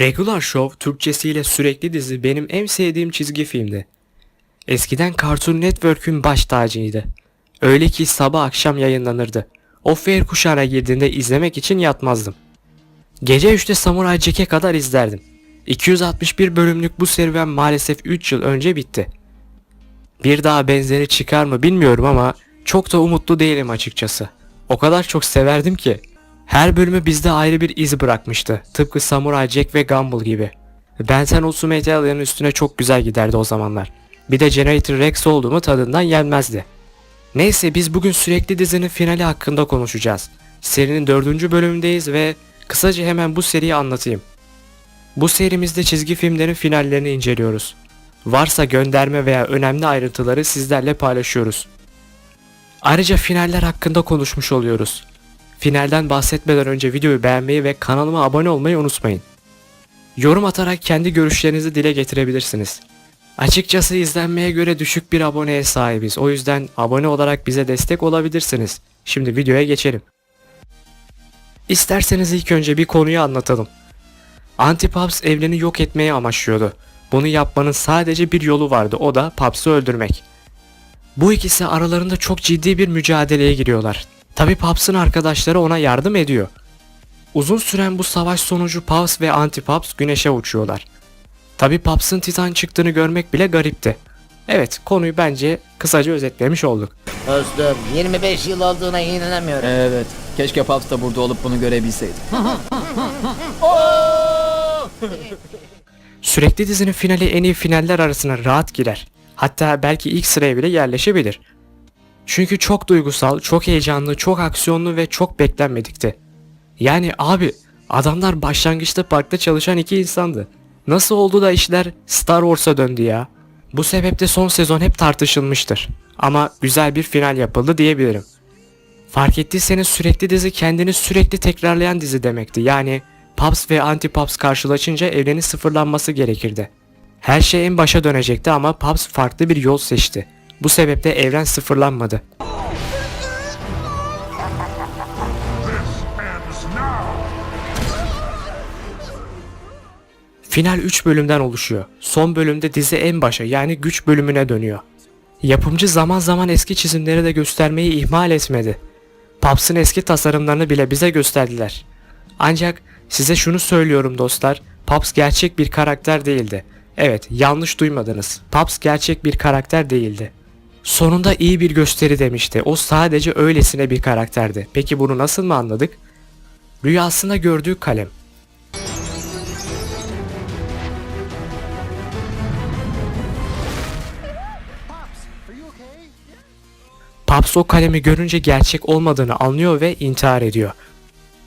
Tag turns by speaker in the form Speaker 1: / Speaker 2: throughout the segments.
Speaker 1: Regular Show Türkçesiyle sürekli dizi benim en sevdiğim çizgi filmdi. Eskiden Cartoon Network'ün baş tacıydı. Öyle ki sabah akşam yayınlanırdı. O fair kuşağına girdiğinde izlemek için yatmazdım. Gece 3'te Samurai Jack'e kadar izlerdim. 261 bölümlük bu serüven maalesef 3 yıl önce bitti. Bir daha benzeri çıkar mı bilmiyorum ama çok da umutlu değilim açıkçası. O kadar çok severdim ki. Her bölümü bizde ayrı bir iz bırakmıştı. Tıpkı Samurai Jack ve Gumball gibi. Benten Ultimate Alien'ın üstüne çok güzel giderdi o zamanlar. Bir de Generator Rex oldu mu tadından yenmezdi. Neyse biz bugün sürekli dizinin finali hakkında konuşacağız. Serinin dördüncü bölümündeyiz ve kısaca hemen bu seriyi anlatayım. Bu serimizde çizgi filmlerin finallerini inceliyoruz. Varsa gönderme veya önemli ayrıntıları sizlerle paylaşıyoruz. Ayrıca finaller hakkında konuşmuş oluyoruz. Finalden bahsetmeden önce videoyu beğenmeyi ve kanalıma abone olmayı unutmayın. Yorum atarak kendi görüşlerinizi dile getirebilirsiniz. Açıkçası izlenmeye göre düşük bir aboneye sahibiz. O yüzden abone olarak bize destek olabilirsiniz. Şimdi videoya geçelim. İsterseniz ilk önce bir konuyu anlatalım. Antipaps evreni yok etmeye amaçlıyordu. Bunu yapmanın sadece bir yolu vardı o da Paps'ı öldürmek. Bu ikisi aralarında çok ciddi bir mücadeleye giriyorlar. Tabi Paps'ın arkadaşları ona yardım ediyor. Uzun süren bu savaş sonucu Paps ve Antipaps güneşe uçuyorlar. Tabi Paps'ın Titan çıktığını görmek bile garipti. Evet konuyu bence kısaca özetlemiş olduk.
Speaker 2: Dostum 25 yıl olduğuna inanamıyorum.
Speaker 3: Evet. Keşke Paps da burada olup bunu görebilseydi.
Speaker 1: Sürekli dizinin finali en iyi finaller arasına rahat girer. Hatta belki ilk sıraya bile yerleşebilir. Çünkü çok duygusal, çok heyecanlı, çok aksiyonlu ve çok beklenmedikti. Yani abi adamlar başlangıçta parkta çalışan iki insandı. Nasıl oldu da işler Star Wars'a döndü ya? Bu sebeple son sezon hep tartışılmıştır. Ama güzel bir final yapıldı diyebilirim. Fark ettiyseniz sürekli dizi kendini sürekli tekrarlayan dizi demekti. Yani Paps ve Anti-Paps karşılaşınca evrenin sıfırlanması gerekirdi. Her şey en başa dönecekti ama Paps farklı bir yol seçti. Bu sebeple evren sıfırlanmadı. Final 3 bölümden oluşuyor. Son bölümde dizi en başa yani güç bölümüne dönüyor. Yapımcı zaman zaman eski çizimleri de göstermeyi ihmal etmedi. Paps'ın eski tasarımlarını bile bize gösterdiler. Ancak size şunu söylüyorum dostlar, Paps gerçek bir karakter değildi. Evet, yanlış duymadınız. Paps gerçek bir karakter değildi. Sonunda iyi bir gösteri demişti. O sadece öylesine bir karakterdi. Peki bunu nasıl mı anladık? Rüyasında gördüğü kalem. Paps o kalemi görünce gerçek olmadığını anlıyor ve intihar ediyor.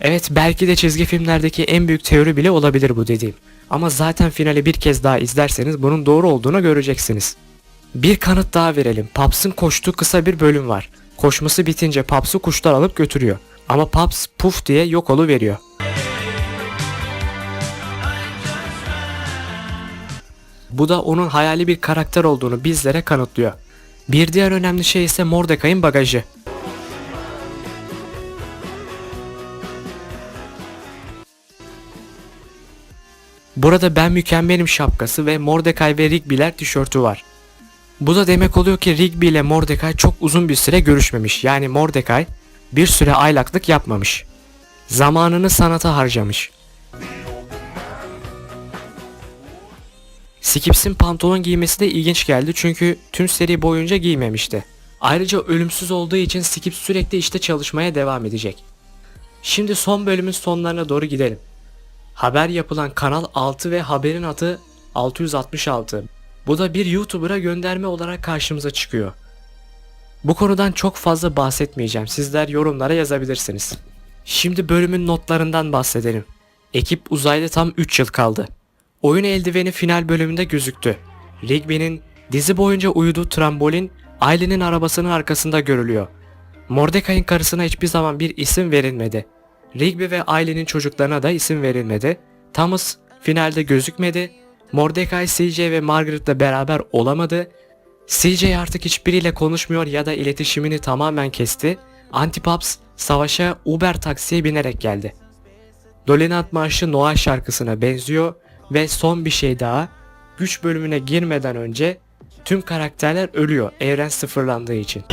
Speaker 1: Evet belki de çizgi filmlerdeki en büyük teori bile olabilir bu dediğim. Ama zaten finali bir kez daha izlerseniz bunun doğru olduğunu göreceksiniz. Bir kanıt daha verelim. Paps'ın koştuğu kısa bir bölüm var. Koşması bitince Paps'ı kuşlar alıp götürüyor. Ama Paps puf diye yok veriyor. Bu da onun hayali bir karakter olduğunu bizlere kanıtlıyor. Bir diğer önemli şey ise Mordecai'nin bagajı. Burada ben mükemmelim şapkası ve Mordecai ve Rigby'ler tişörtü var. Bu da demek oluyor ki Rigby ile Mordecai çok uzun bir süre görüşmemiş. Yani Mordecai bir süre aylaklık yapmamış. Zamanını sanata harcamış. Skips'in pantolon giymesi de ilginç geldi çünkü tüm seri boyunca giymemişti. Ayrıca ölümsüz olduğu için Skips sürekli işte çalışmaya devam edecek. Şimdi son bölümün sonlarına doğru gidelim. Haber yapılan kanal 6 ve haberin adı 666. Bu da bir YouTuber'a gönderme olarak karşımıza çıkıyor. Bu konudan çok fazla bahsetmeyeceğim. Sizler yorumlara yazabilirsiniz. Şimdi bölümün notlarından bahsedelim. Ekip uzayda tam 3 yıl kaldı. Oyun eldiveni final bölümünde gözüktü. Rigby'nin dizi boyunca uyuduğu trambolin ailenin arabasının arkasında görülüyor. Mordecai'nin karısına hiçbir zaman bir isim verilmedi. Rigby ve ailenin çocuklarına da isim verilmedi. Thomas finalde gözükmedi. Mordecai, CJ ve Margaret'la beraber olamadı. CJ artık hiçbiriyle konuşmuyor ya da iletişimini tamamen kesti. Antipaps savaşa Uber taksiye binerek geldi. Dolinat Marşı Noel şarkısına benziyor ve son bir şey daha. Güç bölümüne girmeden önce tüm karakterler ölüyor evren sıfırlandığı için.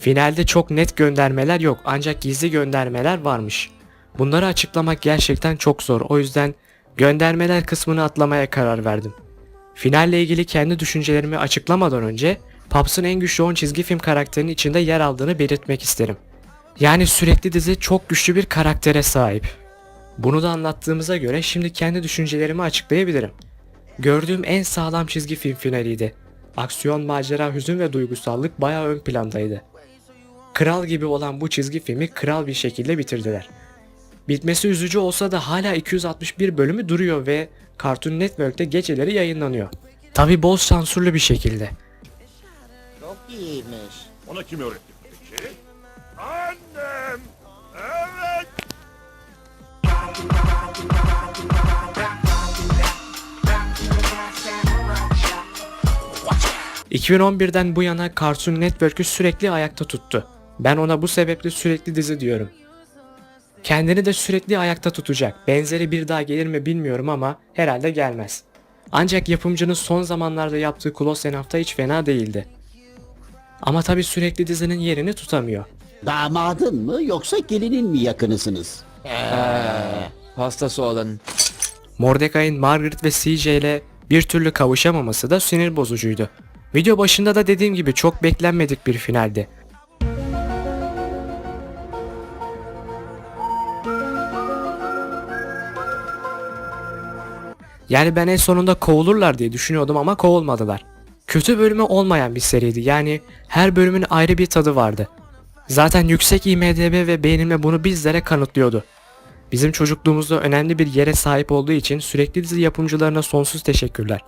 Speaker 1: Finalde çok net göndermeler yok ancak gizli göndermeler varmış. Bunları açıklamak gerçekten çok zor o yüzden göndermeler kısmını atlamaya karar verdim. Finalle ilgili kendi düşüncelerimi açıklamadan önce Paps'ın en güçlü 10 çizgi film karakterinin içinde yer aldığını belirtmek isterim. Yani sürekli dizi çok güçlü bir karaktere sahip. Bunu da anlattığımıza göre şimdi kendi düşüncelerimi açıklayabilirim. Gördüğüm en sağlam çizgi film finaliydi. Aksiyon, macera, hüzün ve duygusallık bayağı ön plandaydı. Kral gibi olan bu çizgi filmi kral bir şekilde bitirdiler. Bitmesi üzücü olsa da hala 261 bölümü duruyor ve Cartoon Network'te geceleri yayınlanıyor. Tabi bol sansürlü bir şekilde.
Speaker 2: Çok iyiymiş.
Speaker 4: Ona kim öğretti peki? Annem! Evet!
Speaker 1: 2011'den bu yana Cartoon Network'ü sürekli ayakta tuttu. Ben ona bu sebeple sürekli dizi diyorum. Kendini de sürekli ayakta tutacak. Benzeri bir daha gelir mi bilmiyorum ama herhalde gelmez. Ancak yapımcının son zamanlarda yaptığı Close Enough'ta hiç fena değildi. Ama tabi sürekli dizinin yerini tutamıyor.
Speaker 5: Damadın mı yoksa gelinin mi yakınısınız?
Speaker 3: Hastası olan.
Speaker 1: Mordecai'nin Margaret ve CJ ile bir türlü kavuşamaması da sinir bozucuydu. Video başında da dediğim gibi çok beklenmedik bir finaldi. Yani ben en sonunda kovulurlar diye düşünüyordum ama kovulmadılar. Kötü bölümü olmayan bir seriydi yani her bölümün ayrı bir tadı vardı. Zaten yüksek IMDB ve beğenilme bunu bizlere kanıtlıyordu. Bizim çocukluğumuzda önemli bir yere sahip olduğu için sürekli dizi yapımcılarına sonsuz teşekkürler.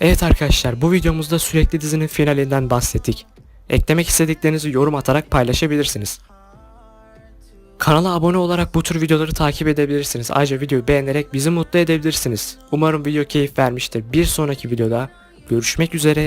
Speaker 1: Evet arkadaşlar bu videomuzda sürekli dizinin finalinden bahsettik. Eklemek istediklerinizi yorum atarak paylaşabilirsiniz. Kanala abone olarak bu tür videoları takip edebilirsiniz. Ayrıca videoyu beğenerek bizi mutlu edebilirsiniz. Umarım video keyif vermiştir. Bir sonraki videoda görüşmek üzere.